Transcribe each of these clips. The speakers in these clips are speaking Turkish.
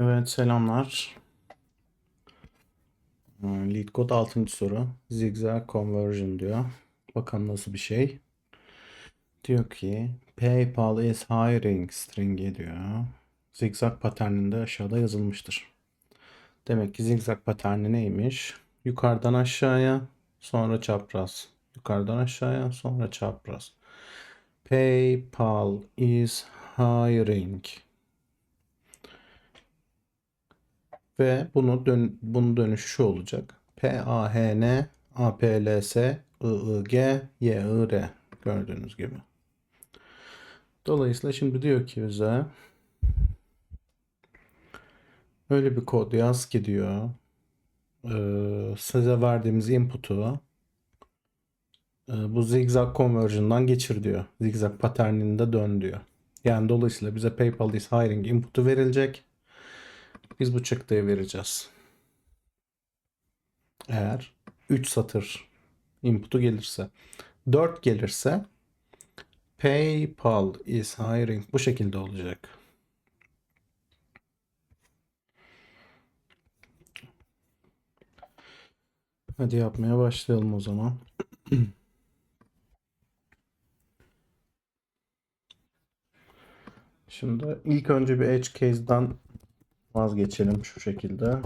Evet selamlar. Hmm, Lead code 6. soru. Zigzag conversion diyor. Bakalım nasıl bir şey. Diyor ki PayPal is hiring string'i diyor. Zigzag paterninde aşağıda yazılmıştır. Demek ki zigzag paterni neymiş? Yukarıdan aşağıya sonra çapraz. Yukarıdan aşağıya sonra çapraz. PayPal is hiring. Ve bunu dön bunun dönüşü şu olacak. P A H N A P L S I I G Y I R gördüğünüz gibi. Dolayısıyla şimdi diyor ki bize öyle bir kod yaz ki diyor eee, size verdiğimiz input'u eee, bu zigzag conversion'dan geçir diyor. Zigzag paterninde dön diyor. Yani dolayısıyla bize PayPal is hiring input'u verilecek. Biz bu çıktığı vereceğiz. Eğer 3 satır input'u gelirse. 4 gelirse PayPal is hiring bu şekilde olacak. Hadi yapmaya başlayalım o zaman. Şimdi ilk önce bir edge case'den vazgeçelim şu şekilde.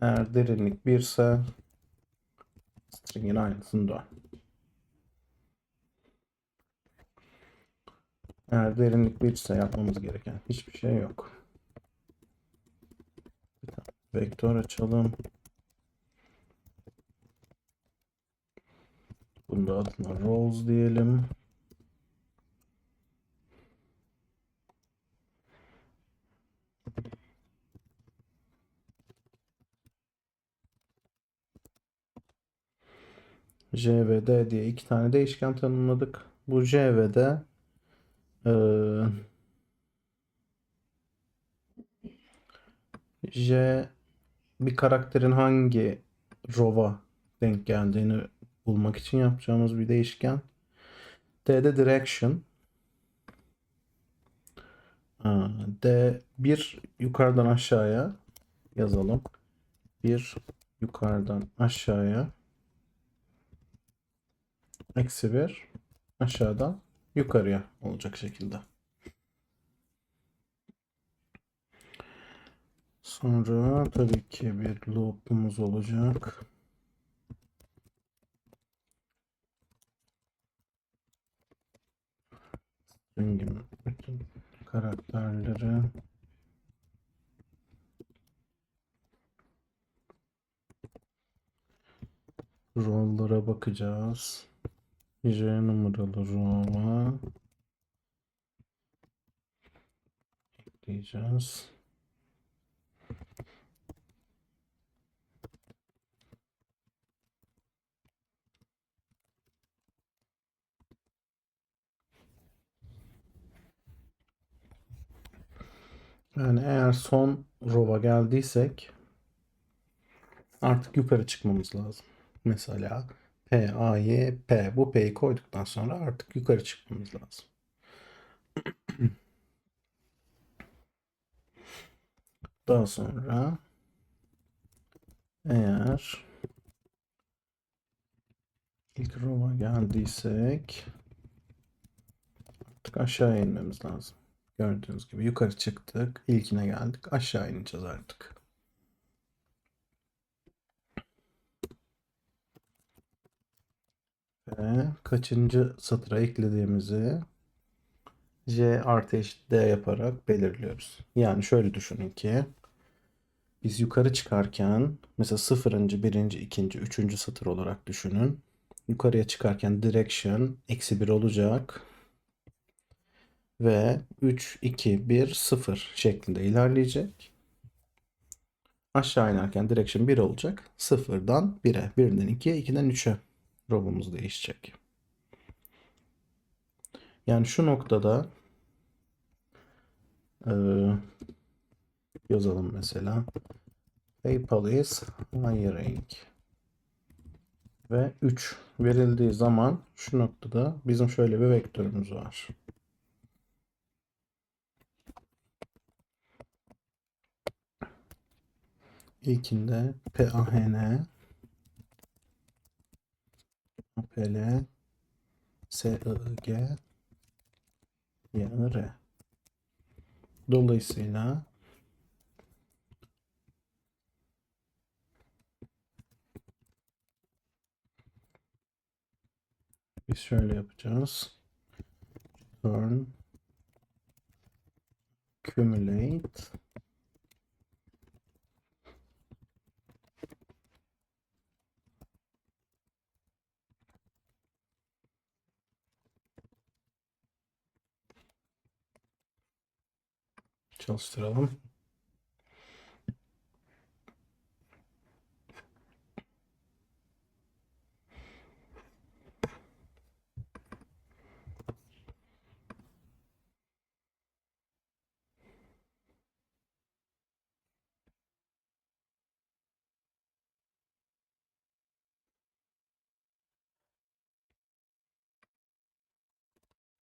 Eğer derinlik 1 ise string'in aynısını dön. Eğer derinlik 1 ise yapmamız gereken hiçbir şey yok. Vektör açalım. Bunda adına rows diyelim. J ve D diye iki tane değişken tanımladık. Bu J ve D eee, J bir karakterin hangi row'a denk geldiğini bulmak için yapacağımız bir değişken. D de direction. Aa, D bir yukarıdan aşağıya yazalım. Bir yukarıdan aşağıya eksi bir aşağıdan yukarıya olacak şekilde. Sonra tabii ki bir loop'umuz olacak. String'in bütün karakterleri roll'lara bakacağız. J numaralı row'a ekleyeceğiz. Yani eğer son row'a geldiysek artık yukarı çıkmamız lazım. Mesela P, A, Y, P. Bu P'yi koyduktan sonra artık yukarı çıkmamız lazım. Daha sonra eğer ilk row'a geldiysek artık aşağı inmemiz lazım. Gördüğünüz gibi yukarı çıktık. İlkine geldik. Aşağı ineceğiz artık. Ve kaçıncı satıra eklediğimizi J artı eşit D yaparak belirliyoruz. Yani şöyle düşünün ki biz yukarı çıkarken mesela sıfırıncı, birinci, ikinci, üçüncü satır olarak düşünün. Yukarıya çıkarken direction eksi 1 olacak. Ve 3, 2, 1, 0 şeklinde ilerleyecek. Aşağı inerken direction 1 olacak. 0'dan 1'e, 1'den 2'ye, 2'den 3'e row'umuz değişecek. Yani şu noktada eee, yazalım mesela. PayPal is hiring. Ve 3 verildiği zaman şu noktada bizim şöyle bir vektörümüz var. İlkinde PAHN APL SIG YR Dolayısıyla biz şöyle yapacağız. Turn Cumulate Çalıştıralım.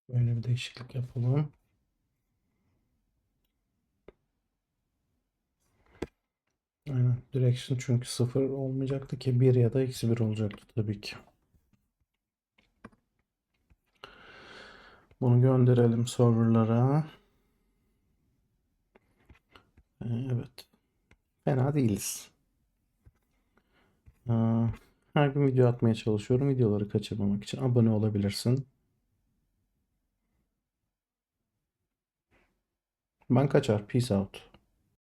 Böyle bir değişiklik yapalım. Aynen. Direction çünkü sıfır olmayacaktı ki 1 ya da eksi 1 olacaktı tabii ki. Bunu gönderelim serverlara. Ee, Evet. Fena değiliz. Aa, Her gün video atmaya çalışıyorum. Videoları kaçırmamak için abone olabilirsin. Ben kaçar. Peace out.